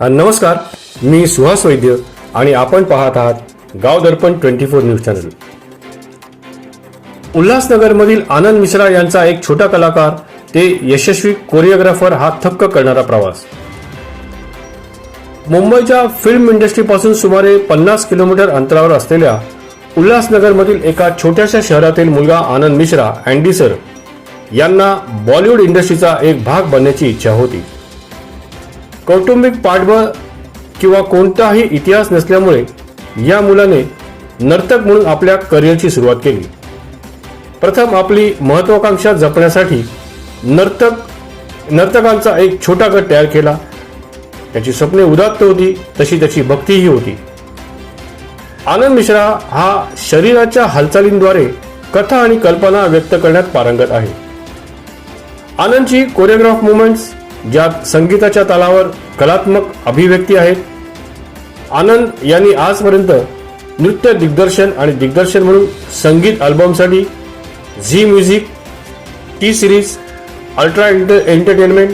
नमस्कार मी सुहास वैद्य आणि आपण पाहत आहात Gaon Darpan twenty four news channel. उल्हासनगरमधील Anand Mishra यांचा एक छोटा कलाकार ते यशस्वी कोरिओग्राफर हा थक्क करणारा प्रवास. मुंबईच्या फिल्म इंडस्ट्रीपासून सुमारे पन्नास किलोमीटर अंतरावर असलेल्या उल्हासनगरमधील एका छोट्याशा शहरातील मुलगा आनंद मिश्रा अँडी सर यांना बॉलिवूड इंडस्ट्रीचा एक भाग बनण्याची इच्छा होती. कौटुंबिक पाठबळ किंवा कोणताही इतिहास नसल्यामुळे या मुलाने नर्तक म्हणून आपल्या करिअरची सुरुवात केली. प्रथम आपली महत्वाकांक्षा जपण्यासाठी नर्तक नर्तकांचा एक छोटा गट तयार केला. त्याची स्वप्ने उदात्त होती तशी त्याची भक्तीही होती. आनंद मिश्रा हा शरीराच्या हालचालींद्वारे कथा आणि कल्पना व्यक्त करण्यात पारंगत आहे. आनंदची कोरिओग्राफ मुवमेंट्स ज्यात संगीताच्या तालावर कलात्मक अभिव्यक्ती आहेत. आनंद यांनी आजपर्यंत नृत्य दिग्दर्शन आणि दिग्दर्शन म्हणून संगीत अल्बमसाठी Zee music T series ultra enter entertainment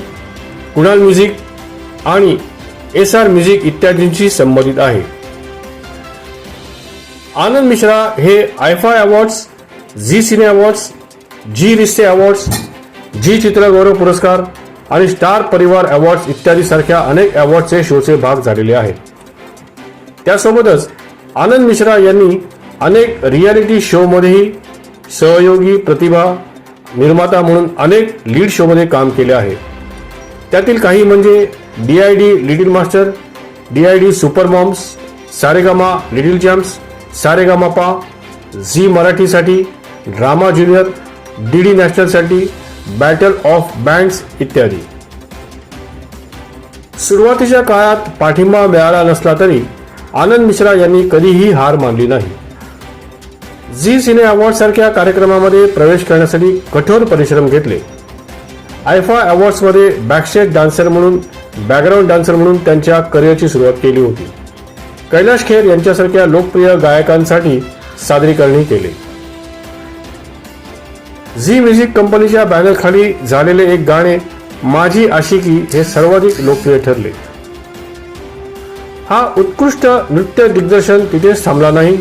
Kunal music आणि एस आर म्युझिक इत्यादींशी संबंधित आहे. आनंद मिश्रा हे IIFA awards Zee cine awards Zee Rishtey awards Zee चित्रगौरव पुरस्कार आणि स्टार परिवार अवॉर्ड्स इत्यादी सारख्या अनेक अवॉर्डचे शोचे भाग झालेले आहेत. त्यासोबतच आनंद मिश्रा यांनी अनेक रियालिटी शोमध्येही सहयोगी प्रतिभा निर्माता म्हणून अनेक लीड शोमध्ये काम केले आहे. त्यातील काही म्हणजे D I D little master D I D super moms Saregama little champs Saregama Pa Zee मराठीसाठी ड्रामा ज्युनियर डी डी नॅशनलसाठी बॅटल ऑफ बँड्स इत्यादी. सुरुवातीच्या काळात पाठिंबा मिळाला नसला तरी आनंद मिश्रा यांनी कधीही हार मानली नाही. झी सिने अवॉर्ड सारख्या कार्यक्रमामध्ये प्रवेश करण्यासाठी कठोर परिश्रम घेतले. आयफा अवॉर्ड्समध्ये बॅकस्टेज डान्सर म्हणून बॅकग्राऊंड डान्सर म्हणून त्यांच्या करिअरची सुरुवात केली होती. कैलाश खेर यांच्यासारख्या लोकप्रिय गायकांसाठी सादरीकरणही केले. झी म्युझिक कंपनीच्या बॅनरखाली झालेले एक गाणे माझी आशिकी हे सर्वाधिक लोकप्रिय ठरले. हा उत्कृष्ट नृत्य दिग्दर्शन तिथेच थांबला नाही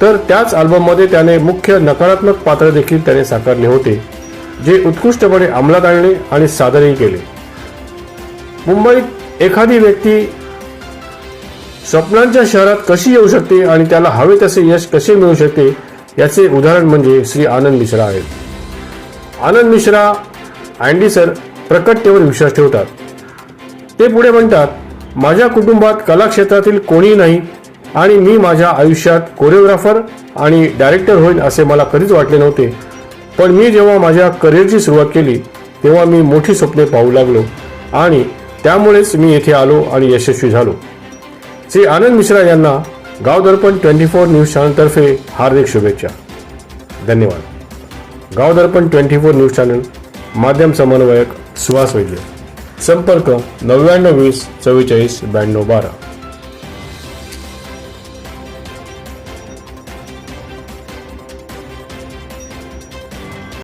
तर त्याच अल्बममध्ये त्याने मुख्य नकारात्मक पात्र देखील त्याने साकारले होते जे उत्कृष्टपणे अंमलात आणले आणि सादरही केले. मुंबईत एखादी व्यक्ती स्वप्नांच्या शहरात कशी येऊ शकते आणि त्याला हवे तसे यश कसे मिळू शकते याचे उदाहरण म्हणजे श्री आनंद मिश्रा आहेत. आनंद मिश्रा अँडी सर प्रकटतेवर विश्वास ठेवतात. ते पुढे म्हणतात माझ्या कुटुंबात कलाक्षेत्रातील कोणीही नाही आणि मी माझ्या आयुष्यात कोरिओग्राफर आणि डायरेक्टर होईल असे मला कधीच वाटले नव्हते. पण मी जेव्हा माझ्या करिअरची सुरुवात केली तेव्हा मी मोठी स्वप्ने पाहू लागलो आणि त्यामुळेच मी येथे आलो आणि यशस्वी झालो. श्री आनंद मिश्रा यांना Gaon Darpan twenty four news चॅनलतर्फे हार्दिक शुभेच्छा. धन्यवाद. Gaon Darpan twenty four news channel माध्यम समन्वयक सुहास वैद्य. संपर्क नव्याण्णव वीस चव्वेचाळीस ब्याण्णव बारा.